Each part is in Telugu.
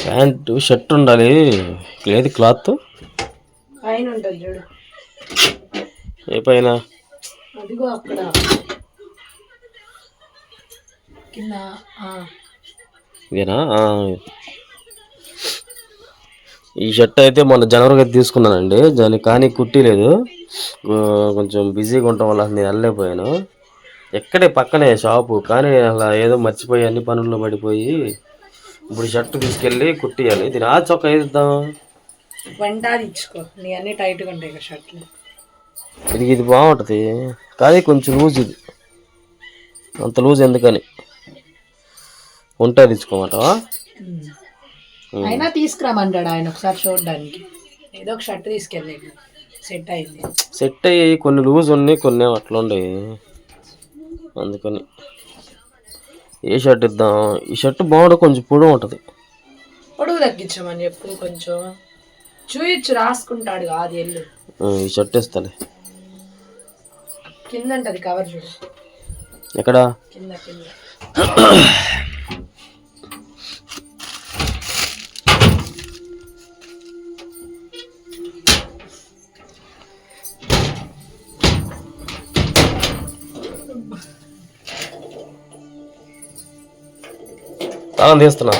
ప్యాంటు షర్ట్ ఉండాలి. లేదు క్లాత్? పైన ఉంటుంది చూడు. ఏ పైన? అదిగో అక్కడ. కింద ఆ, ఇదేనా. ఈ షర్ట్ అయితే మొన్న జనవరికి అయితే తీసుకున్నానండి. దానికి కానీ కుట్టిలేదు కొంచెం బిజీగా ఉండటం వల్ల నేను వెళ్ళలేకపోయాను. ఎక్కడే పక్కనే షాపు. కానీ అలా ఏదో మర్చిపోయి అన్ని పనుల్లో పడిపోయి ఇప్పుడు షర్ట్ తీసుకెళ్ళి కుట్టియాలి. దీని ఆ చొక్కా వేద్దాం వంట ఇచ్చుకో. నీ అన్ని టైట్గా ఉంటాయి కదా షర్ట్లు. ఇది ఇది బాగుంటుంది. కానీ కొంచెం లూజ్ ఇది. అంత లూజ్ ఎందుకని? ఉంటా తెచ్చుకోమంటావా అయినా తీసుకురామంటాడు ఆయన ఒకసారి చూడడానికి. ఏదో ఒక షర్ట్ తీసుకెళ్ళి సెట్ అయింది. సెట్ అయ్యి కొన్ని లూజ్ ఉన్నాయి కొన్ని అట్లా ఉండే అందుకని. ఏ షర్ట్ ఇద్దాం? ఈ షర్ట్ బాగుంటుంది కొంచెం పొడవు ఉంటుంది. పొడుగు తగ్గించమని చెప్పు కొంచెం. చూయొచ్చు రాసుకుంటాడు కాదు ఎల్లు. ఈ షర్ట్ ఇస్తాలే కింద కవర్ చూడు. ఎక్కడ? కింద కింద. తాళం తీస్తున్నా.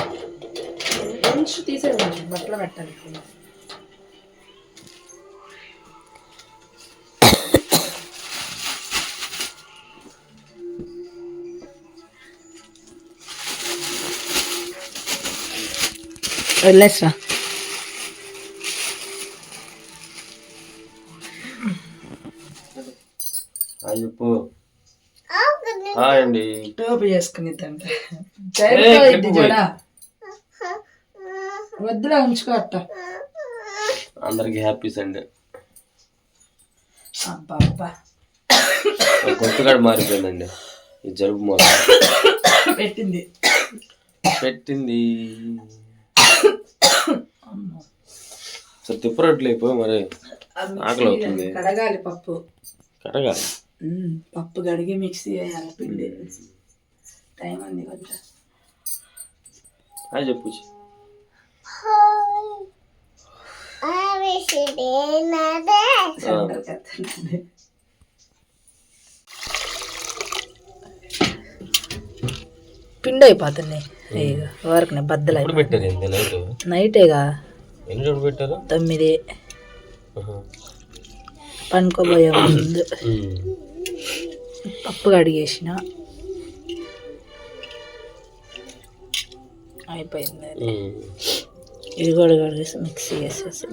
వెళ్ళేసా చెప్పు. అండి. టోపీ చేసుకుని తండ్రి వద్దులే ఉంచుకో అట్ట అందరికి హ్యాపీ సండే. అబ్బా అబ్బా గొంతుగాడు మారిపోయిందండి. ఈ జలుబు మొదలు పెట్టింది. పెట్టింది. సో తిప్పరట్లు అయిపోయి మరి ఆకలి అవుతుంది. కడగాలి పప్పు. కడగాలి. పప్పు కడిగి మిక్సీ వేయాలి పిండి. టైం ఉంది కొంచెం. హాయ్ చెప్పు. పిండి అయిపోతుంది. వరకు బద్దలు నైటేగా? ఎన్ని రోజులు పెట్టారు? తొమ్మిది. పనుకోబోయే ముందు. ఉమ్. పప్పు కడిగేసిన. అయిపోయింది. ఇది కూడా కడిగేసి మిక్సీ వేసేసి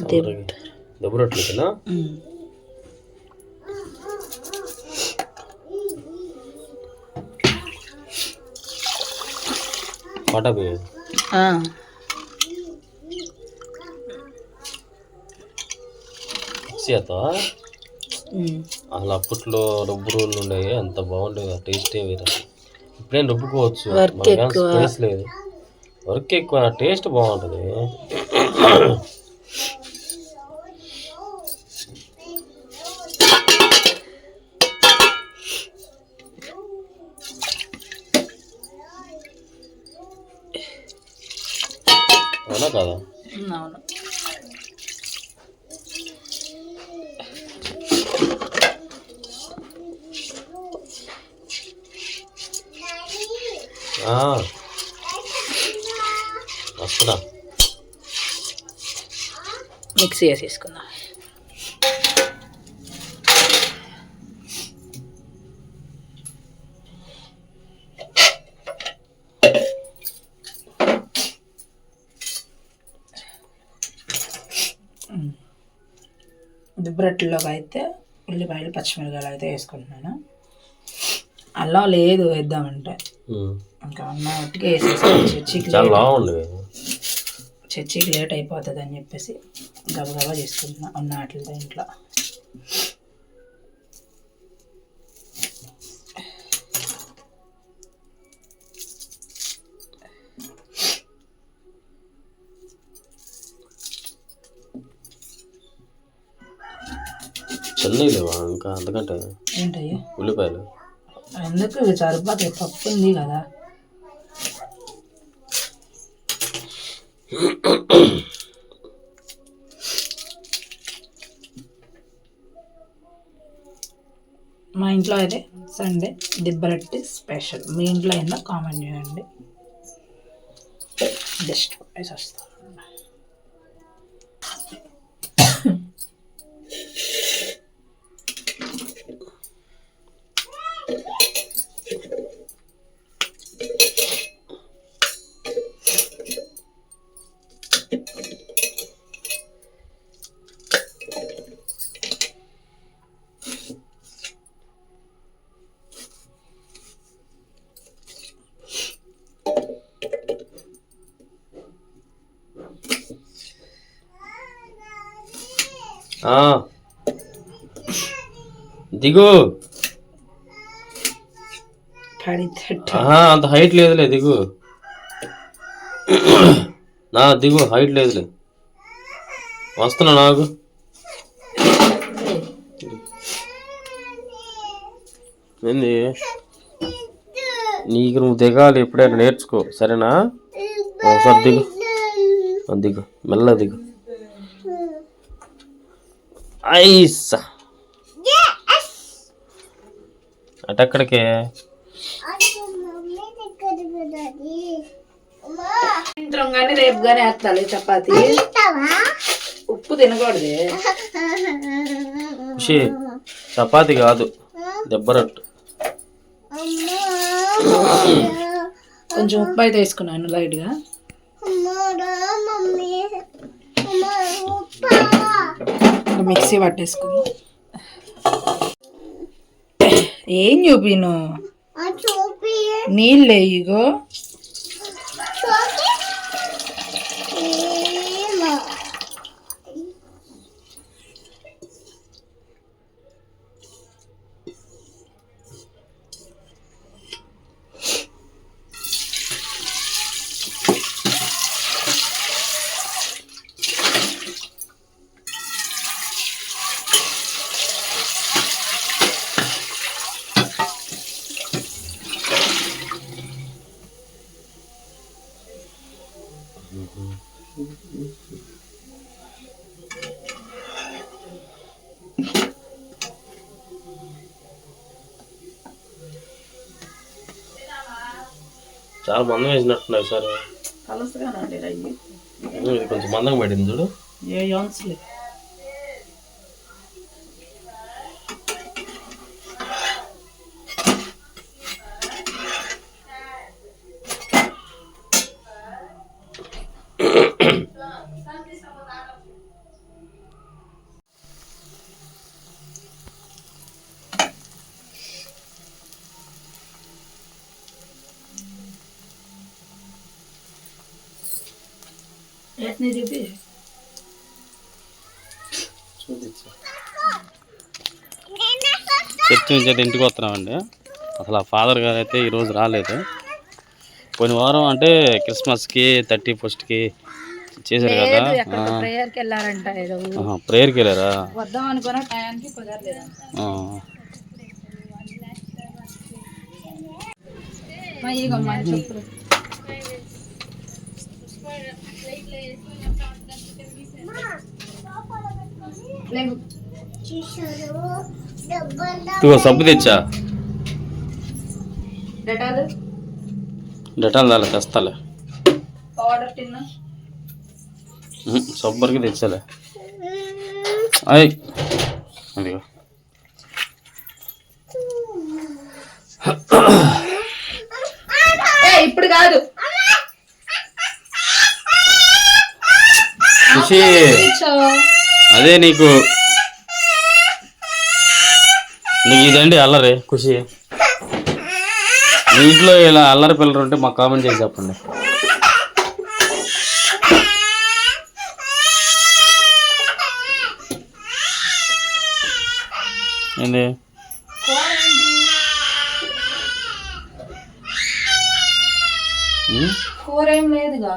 దెబ్బ రొట్టెలకేనా ఉమ్. పాటా పోయి ఆ, మిక్సీ అవుతావా ఉమ్. అసలు అప్పట్లో రుబ్బు రోళ్ళు ఉండేవి అంత బాగుండేది ఆ టేస్టే వేరే. ఇప్పుడేం రుబ్బుకోవచ్చు లేదు. వర్క్ ఎక్కువ టేస్ట్ బాగుంటుంది. అవునా కదా? ఉమ్, అవును. ఆ. వస్తున్నా మిక్సీ వేసేసుకుందాం దుబ్బరొట్టెలోకి అయితే ఉల్లిపాయలు పచ్చిమిరకాయలు అయితే వేసుకుంటున్నాను. అల్లం లేదు వేద్దామంటే. ఇంకా అన్న ఒట్టిగా వేసేసాను చర్చికి చర్చికి లేట్ అయిపోతుంది అని చెప్పేసి గబగబా చేసుకుంటున్నా. ఉన్న వాటితో ఇంట్లో. చెన్నై లేవా? ఇంకా అంతకంటే ఏంటయ్యా? ఉల్లిపాయలు. ఎందుకు? సరిపోతాయి పప్పు ఉంది కదా. మా ఇంట్లో అయితే సండే దిబ్బరట్టి స్పెషల్ మీ ఇంట్లో అయినా కామెంట్ చేయండి. జస్ట్ వస్తాను దిగు. అంత హైట్ లేదులే దిగు. నా దిగు హైట్ లేదులే. వస్తున్నా నాకు. ఏంది? నీకు నువ్వు దిగాలి ఎప్పుడైనా నేర్చుకో సరేనా? ఒకసారి దిగు. దిగు మెల్ల దిగు. ఐస్ అటక్కడికే సాయంత్రం కానీ రేపు కానీ వేస్తాలి చపాతి. ఉప్పు తినకూడదు. చపాతి కాదు దెబ్బరట్టు కొంచెం ఉప్పు అయితే వేసుకున్నాను లైట్గా. మిక్సీ పట్టేసుకుందాం. ఏం చూపిను నీళ్ళు ఇగో. చాలా మందం వేసినట్టున్నాయి సార్. కలసగానండి అయ్యి ఇది కొంచెం మందం పడింది చూడు. ఏ యోన్స్లే. ఎట్ని చూపి చర్చి నుంచి అయితే ఇంటికి వస్తున్నామండి. అసలు ఆ ఫాదర్ గారు అయితే ఈరోజు రాలేదు. పోయిన వారం అంటే క్రిస్మస్కి థర్టీ ఫస్ట్కి చేశారు కదా. ప్రేయర్కి వెళ్ళారంట వెళ్ళారా? వద్దాం అనుకున్న టయానికి కుదరలేదు ఇదిగో సబ్బు తెచ్చా? డెటాలు? డెటాల్ దాలే తెస్తాలే. పౌడర్ టిన్నా ఉహు, సబ్బు వరకు తెచ్చాలే. అయ్. అదిగో. ఏ ఇప్పుడు కాదు. ఖుషి కూర్చో. అదే నీకు నీకు ఇదండి అల్లరి ఖుషి. మీ ఇంట్లో ఇలా అల్లరి పిల్లలు ఉంటే మాకు కామెంట్ చేసి చెప్పండి. ఉమ్, కూర ఏం లేదుగా.